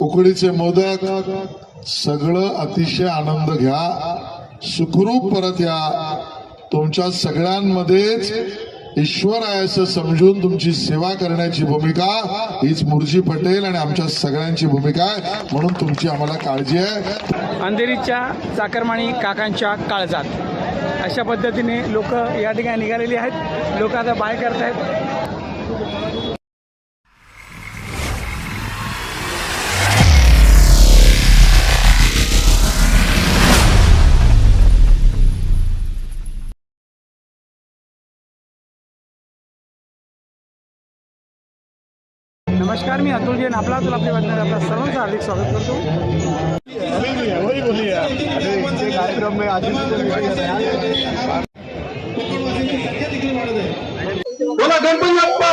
उकडीचे मोदक सगळं अतिशय आनंद घ्या. सुखरूप परत या. तुमच्या सगळ्यांमध्येच ईश्वर आहे असं समजून तुमची सेवा करण्याची भूमिका हीच मुरजी पटेल आणि आमच्या सगळ्यांची भूमिका आहे. म्हणून तुमची आम्हाला काळजी आहे. अंधेरीच्या चाकरमाणी काकांच्या काळजात. अशा पद्धतीने लोक या ठिकाणी निघालेली आहेत. लोक आता बाय करत नमस्कार मी अतुल जैन. आपला अतुल आपली बातमी. आपल्या सर्वांचं हार्दिक स्वागत करतो. कार्यक्रम में आज बोला गणपती बाप्पा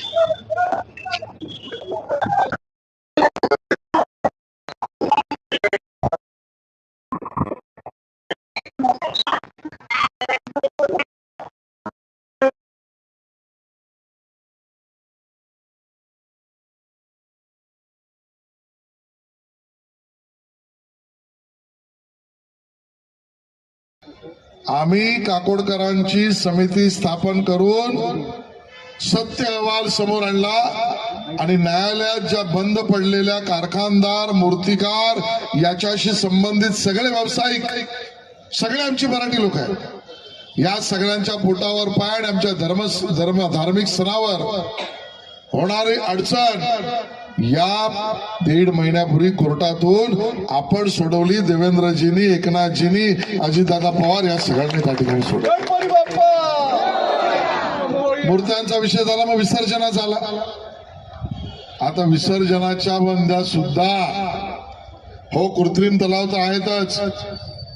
आम्ही काकोडकरांची समिती स्थापन करून सत्य अहवाल समोर आणला आणि न्यायालयात ज्या बंद पडलेल्या कारखानदार मूर्तिकार याच्याशी संबंधित सगळे व्यावसायिक सगळे आमची मराठी लोक आहेत. या सगळ्यांच्या पोटावर पाय आणि आमच्या धर्म धर्म धार्मिक सणावर होणारी अडचण या दीड महिन्यापूर्वी कोर्टातून आपण सोडवली देवेंद्रजींनी एकनाथजींनी अजितदादा पवार या सगळ्यांनी त्या ठिकाणी सोडली बाप्पा! मूर्त्यांचा विषय झाला मग विसर्जनाचा आला आता विसर्जनाच्या बंद्या सुद्धा हो कृत्रिम तलाव तर आहेतच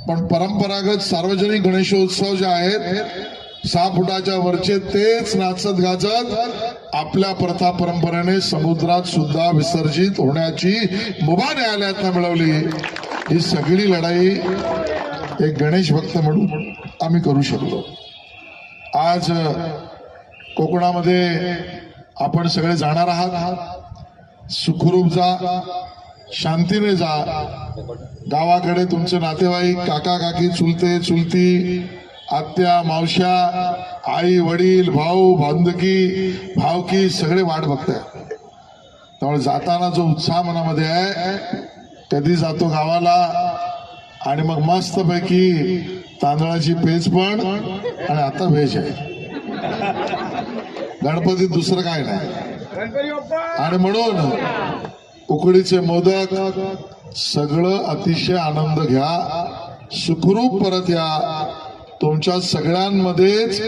पण परंपरागत सार्वजनिक गणेशोत्सव जे आहेत सहा फुटाच्या वरचे तेच नाचत गाजत आपल्या प्रथा परंपरेने समुद्रात सुद्धा विसर्जित होण्याची मुभा न्यायालयात मिळवली. ही सगळी लढाई एक गणेश भक्त म्हणून आम्ही करू शकलो. आज कोकणामध्ये आपण सगळे जाणार आहात. सुखरूप जा शांतीने जा. गावाकडे तुमचे नातेवाईक काका काकी चुलते चुलती आत्या मावश्या आई वडील भाऊ बांधकी भावकी सगळे वाट बघताय. त्यामुळे जाताना जो उत्साह मनामध्ये आहे कधी जातो गावाला आणि मग मस्तपैकी तांदळाची पेज पण आणि आता व्हेज आहे. गणपतीत दुसरं काय नाही. आणि म्हणून उकडीचे मोदक सगळं अतिशय आनंद घ्या. सुखरूप परत या. तुमच्या सगळ्यांमध्येच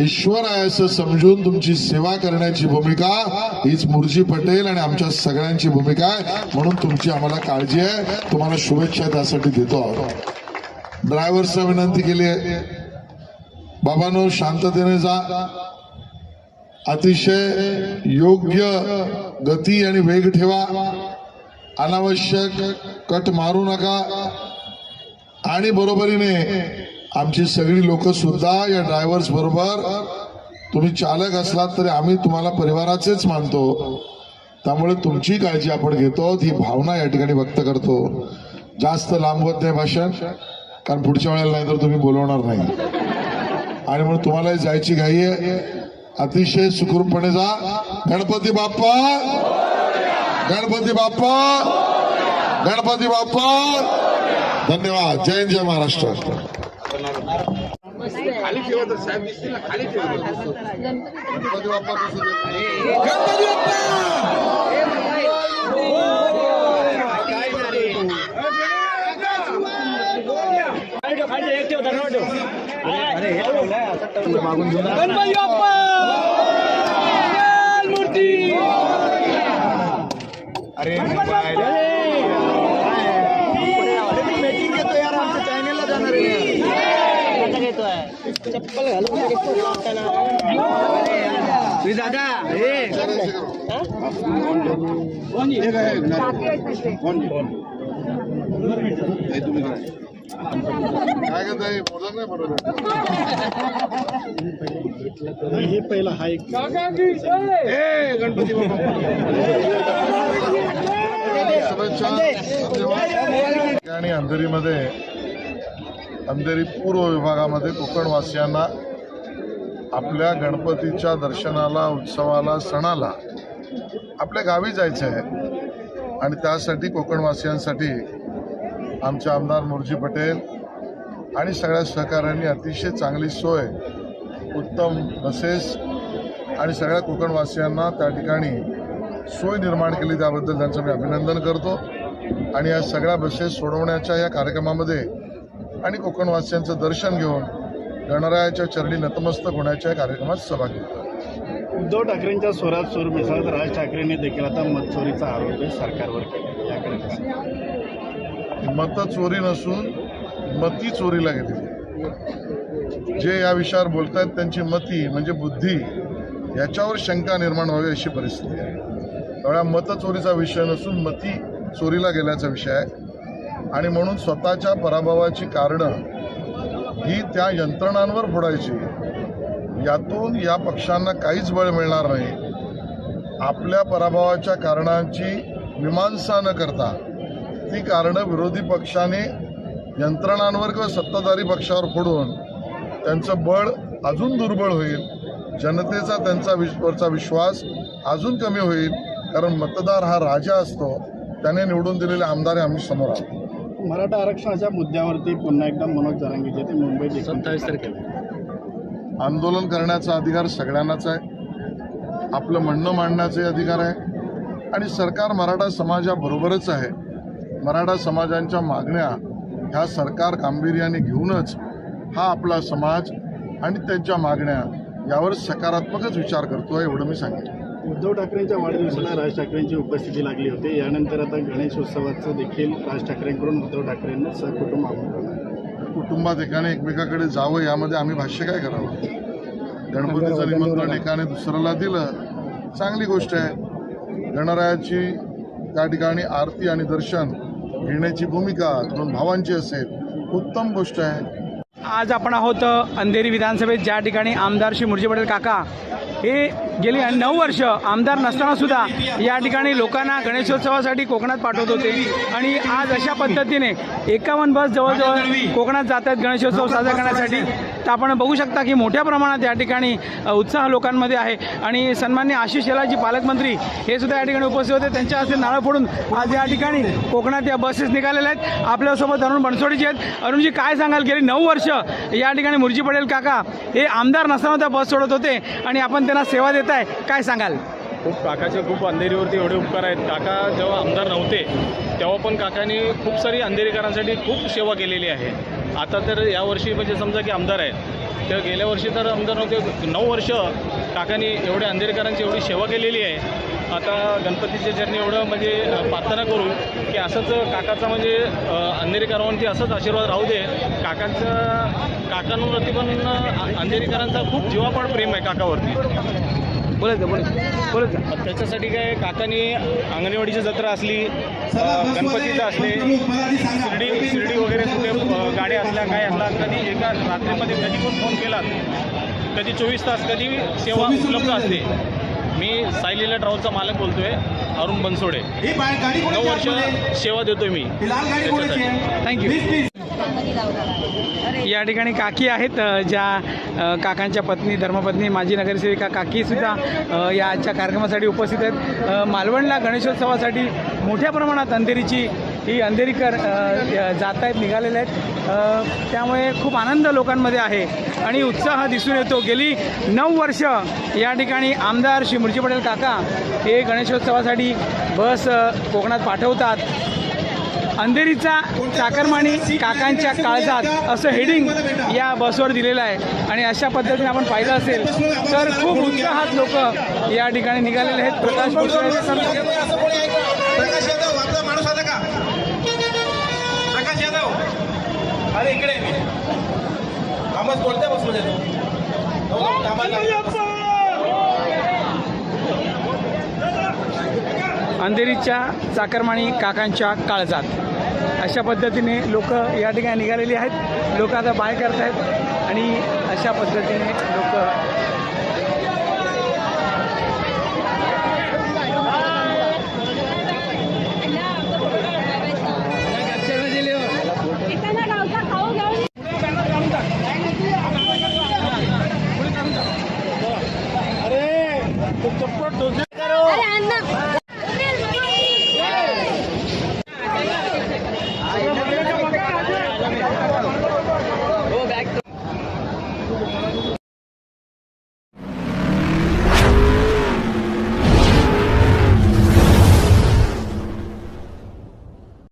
ईश्वर आहे असं समजून तुमची सेवा करण्याची भूमिका हीच मुरजी पटेल आणि आमच्या सगळ्यांची भूमिका आहे. म्हणून तुमची आम्हाला काळजी आहे. तुम्हाला शुभेच्छा त्यासाठी देतो आहोत. ड्रायव्हर्सना विनंती केली आहे. बाबांनो शांततेने जा. अतिशय योग्य गती आणि वेग ठेवा. अनावश्यक कट मारू नका. आणि बरोबरीने आमची सगळी लोक सुद्धा या ड्रायव्हर्स बरोबर तुम्ही चालक असलात तरी आम्ही तुम्हाला परिवाराचेच मानतो. त्यामुळे तुमची काळजी आपण घेतो ही भावना या ठिकाणी व्यक्त करतो. जास्त लांबवत नाही भाषण कारण पुढच्या वेळेला नाही तर तुम्ही बोलवणार नाही. आणि म्हणून तुम्हाला जायची घाई आहे. अतिशय सुखरूपपणे जा. गणपती बाप्पा! गणपती बाप्पा! गणपती बाप्पा! धन्यवाद. जय जय महाराष्ट्र. खाली ठेवा तर साहेब दिसतील ना खाली ठेवा गणपती बाप्पा कसं देत? गणपती बाप्पा गणपती बाप्पा मूर्ती काय करत आहे मोदक नाही बरोबर शुभेच्छा. धन्यवाद. आणि अंधेरीमध्ये अंधेरी पूर्व विभागामध्ये कोकणवासियांना आपल्या गणपतीच्या दर्शनाला उत्सवाला सणाला आपल्या गावी जायचं आहे. आणि त्यासाठी कोकणवासियांसाठी आमचे आमदार मुरजी पटेल आणि सगळ्या सहकाऱ्यांनी अतिशय चांगली सोय उत्तम बसेस आणि सगळ्या कोकणवासियांना त्या ठिकाणी सोय निर्माण केली त्याबद्दल त्यांचं मी अभिनंदन करतो. आणि या सगळ्या बसेस सोडवण्याच्या या कार्यक्रमामध्ये आणि कोकणवासियांचं दर्शन घेऊन गणरायाच्या चरणी नतमस्तक होण्याच्या कार्यक्रमात सहभागी होतो उद्धव ठाकरेंच्या स्वरात सूर मिसळत राज ठाकरेंनी देखील आता मतचोरीचा आरोप सरकारवर केला. याकडे मतं चोरी नसून मती चोरीला गेलेली जे या विषयावर बोलतायत त्यांची मती म्हणजे बुद्धी याच्यावर शंका निर्माण व्हावी अशी परिस्थिती आहे. त्यामुळे मतं चोरीचा विषय नसून मती चोरीला गेल्याचा विषय आहे. आणि म्हणून स्वतःच्या पराभवाची कारणं ही त्या यंत्रणांवर फोडायची. यातून या पक्षांना काहीच बळ मिळणार नाही. आपल्या पराभवाच्या कारणांची मीमांसा न करता ती कारणं विरोधी पक्षाने यंत्रणांवर किंवा सत्ताधारी पक्षावर फोडून त्यांचं बळ अजून दुर्बळ होईल. जनतेचा त्यांचा विश- विश्वास अजून कमी होईल. कारण मतदार हा राजा असतो. त्याने निवडून दिलेले आमदार आम्ही समोर आहोत. मराठा आरक्षणाच्या मुद्द्यावरती पुन्हा एकदा मनोज जरांगीचे ते मुंबईत सत्तावीस तारखेला. आंदोलन करण्याचा अधिकार सगळ्यांनाच आहे. आपलं म्हणणं मांडण्याचे अधिकार आहे. आणि सरकार मराठा समाजाबरोबरच आहे. मराठा समाजांच्या मागण्या ह्या सरकार गांभीर्याने घेऊनच हा आपला समाज आणि त्यांच्या मागण्या यावर सकारात्मकच विचार करतो एवढं मी सांगेन. उद्धव ठाकरेंच्या वाढदिवसाला राज ठाकरेंची उपस्थिती लागली होती. यानंतर आता गणेशोत्सवाचं देखील राज ठाकरेंकडून उद्धव ठाकरेंना सहकुटुंब आमंत्रण आहे. कुटुंबात एकाने एकमेकाकडे जावं यामध्ये आम्ही भाष्य काय करावं? गणपतीचं निमंत्रण एकाने दुसऱ्याला दिलं चांगली गोष्ट आहे. गणरायाची त्या ठिकाणी आरती आणि दर्शन घेण्याची भूमिका दोन भावांची असेल उत्तम गोष्ट आहे. आज आपण आहोत अंधेरी विधानसभेत ज्या ठिकाणी आमदार श्री मुरजी पटेल काका हे गेली नऊ वर्ष आमदार नसताना सुद्धा या ठिकाणी लोकांना गणेशोत्सवासाठी कोकणात पाठवत होते. आणि आज अशा पद्धतीने एकावन्न बस जवळजवळ कोकणात जात आहेत गणेशोत्सव साजरा करण्यासाठी. तर आपण बघू शकता की मोठ्या प्रमाणात या ठिकाणी उत्साह लोकांमध्ये आहे. आणि सन्मान्य आशिष शेलारजी पालकमंत्री हे सुद्धा या ठिकाणी उपस्थित होते. त्यांच्या हस्ते नारळ फोडून आज या ठिकाणी कोकणात या बसेस निघालेल्या आहेत. आपल्यासोबत अरुण बनसोडीचे आहेत. अरुणजी काय सांगाल? गेली नऊ वर्ष या ठिकाणी मुरजी पटेल काका. हे आमदार नसताना त्या बस सोडत होते आणि आपण त्यांना सेवा देत आहे काय सांगाल? खूप काकाचे खूप अंधेरीवरती एवढे उपकार आहेत. काका जेव्हा आमदार नव्हते तेव्हा पण काकांनी खूप सारी अंधेरीकरांसाठी खूप सेवा केलेली आहे. आता तर यावर्षी म्हणजे समजा की आमदार आहेत तर गेल्या वर्षी तर आमदार नव्हते नऊ वर्ष काकांनी एवढ्या अंधेरीकरांची एवढी सेवा केलेली आहे. आता गणपतीच्या चरणी एवढं म्हणजे प्रार्थना करू की असंच काकाचा म्हणजे अंधेरीकरांवरती असंच आशीर्वाद राहू दे. काकांचा काकांवरती पण अंधेरीकरांचा खूप जीवापाड प्रेम आहे काकावरती. बोलत जा बोलत. बोलत जा. त्याच्यासाठी काय काकांनी अंगणवाडीची जत्रा असली गणपतीचं असले शिर्डी शिर्डी वगैरे कुठे गाड्या असल्या काय असल्या कधी एका रात्रीमध्ये कधी पण फोन केला? कधी चोवीस तास कधी सेवा उपलब्ध असते. मी सायलीला ट्रॅव्हलचा मालक बोलतोय अरुण बनसोडे. नऊ वर्ष सेवा देतोय मी. थँक्यू या ठिकाणी काकी आहेत ज्या काकांच्या पत्नी धर्मपत्नी माजी नगरसेविका काकीसुद्धा सुद्धा या आजच्या कार्यक्रमासाठी उपस्थित आहेत. मालवणला गणेशोत्सवासाठी मोठ्या प्रमाणात अंधेरीची ही अंधेरीकर जात आहेत निघालेले आहेत. त्यामुळे खूप आनंद लोकांमध्ये आहे आणि उत्साह दिसून येतो. गेली नऊ वर्ष या ठिकाणी आमदार श्री मुरजी पटेल काका हे गणेशोत्सवासाठी बस कोकणात पाठवतात. अंधेरीचा चाकरमानी काकांच्या काळजात असं हेडिंग या बसवर दिलेलं आहे. आणि अशा पद्धतीने आपण पाहिलं असेल तर खूप उत्साहात लोक या ठिकाणी निघालेले आहेत. प्रकाश प्रकाश यादव अरे इकडे बसमध्ये अंधेरीच्या चाकरमानी काकांच्या काळजात. अशा पद्धतीने लोक या ठिकाणी निघालेली आहेत. लोक आता बाय करत आहेत आणि अशा पद्धतीने लोक चप्पल